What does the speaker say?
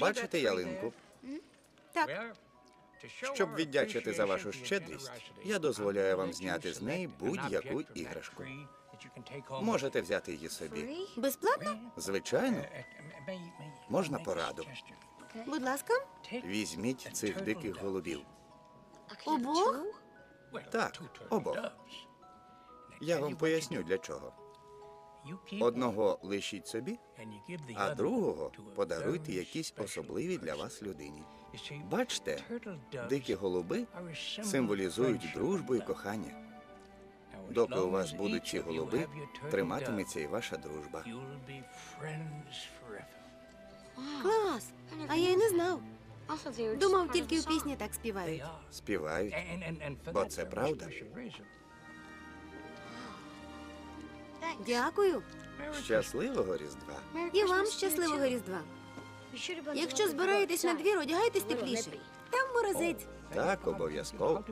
Бачите ялинку? Так, Щоб віддячити за вашу щедрість, я дозволяю вам зняти з неї будь-яку іграшку. Можете взяти її собі. безплатно? Звичайно, можна пораду. Будь ласка, Візьміть цих диких голубів. обох? Так, обох. Я вам поясню для чого. Одного лишіть собі, а другого подаруйте якійсь особливій для вас людині. Бачте, дикі голуби символізують дружбу і кохання. Доки у вас будуть ці голуби, триматиметься і ваша дружба. Клас! А я й не знав. Думав, тільки в пісні так співають. Співають. Бо це правда. Дякую. Щасливого Різдва. І вам щасливого Різдва. Якщо збираєтесь на двір, одягайтесь тепліше. Там морозець. Так, обов'язково.